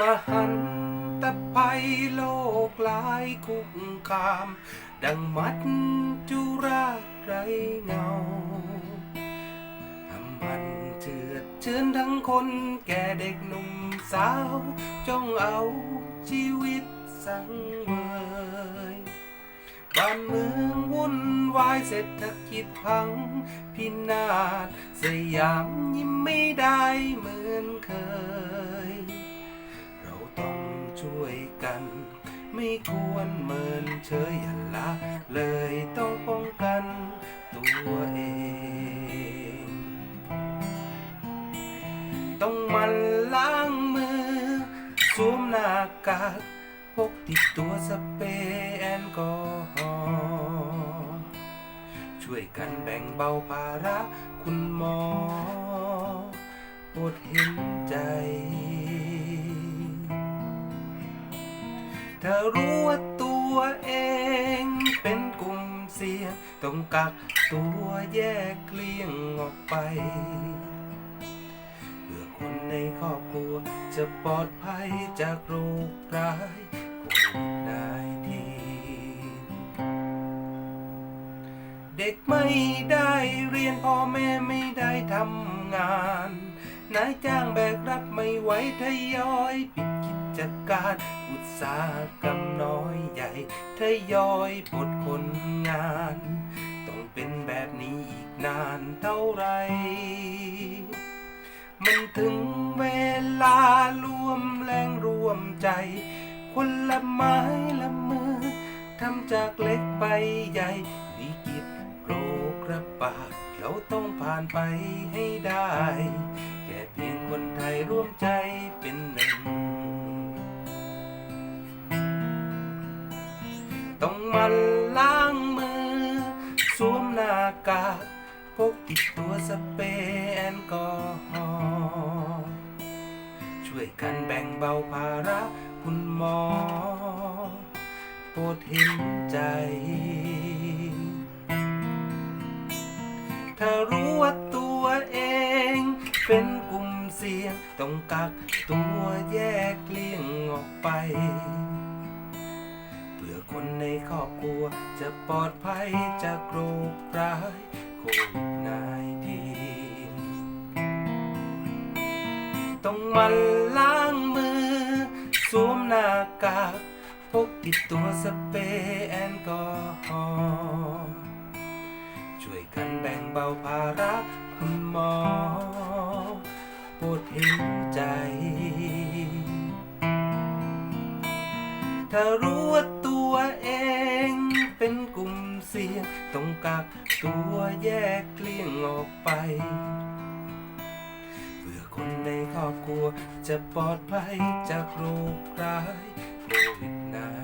มหันตภัยโลกหลายคุกคาม ดังมัดจุราชไรเงา เชิญทั้งคนแก่เด็กหนุ่มสาว จงเอาชีวิตสังเวยบ้านเมืองวุ่นวายเศรษฐกิจพังพินาศสยามยิ้มไม่ได้เหมือนเคย เราต้องช่วยกัน ไม่ควรเมินเฉยอย่าละเลยต้อง ต้องมันล้างมือ สวมหน้ากากพกติดตัวสเปรย์แอลกอฮอล์ช่วยกันแบ่งเบาภาระคุณหมอโปรดเห็นใจเธอรู้ว่าตัวเองเป็นกลุ่มเสี่ยง ต้องกักตัวแยกเลี่ยงออกไป รอบครัว จะปลอดภัยจากโรคร้ายโควิดนทีเด็กไม่ได้เรียนพ่อแม่ไม่ได้ทำงาน นายจ้างแบกรับไม่ไหวทยอยปิดกิจการอุตสาหกรรมน้อยใหญ่ทยอยปลดคนงาน ต้องเป็นแบบนี้อีกนานเท่าไร มันถึง เวลารวมแรงรวมใจ คนละไม้ละมือทำจากเล็กไปใหญ่วิกฤตโรคระบาดเราต้องผ่านไปให้ได้ แค่เพียงคนไทยร่วมใจเป็นหนึ่ง ต้องมันล้างมือ สวมหน้ากากพกติดตัวสเปรย์แอลกอฮอล์ ช่วยกันแบ่งเบาภาระคุณหมอ โปรดเห็นใจ ถ้ารู้ว่าตัวเอง เป็นกลุ่มเสี่ยง ต้องกักตัวแยกเลี่ยงออกไปเพื่อคนในครอบครัวจะปลอดภัยจากโรคร้ายโควิด -19 ต้องมันล้างมือ สวมหน้ากากพกติดตัวสเปรย์แอลกอฮอล์ช่วยกันแบ่งเบาภาระคุณหมอโปรดเห็นใจ ถ้ารู้ว่าตัวเองเป็นกลุ่มเสี่ยงต้องกักตัวแยกเลี่ยงออกไป คนในครอบครัว จะปลอดภัยจากโรคร้ายโควิดนา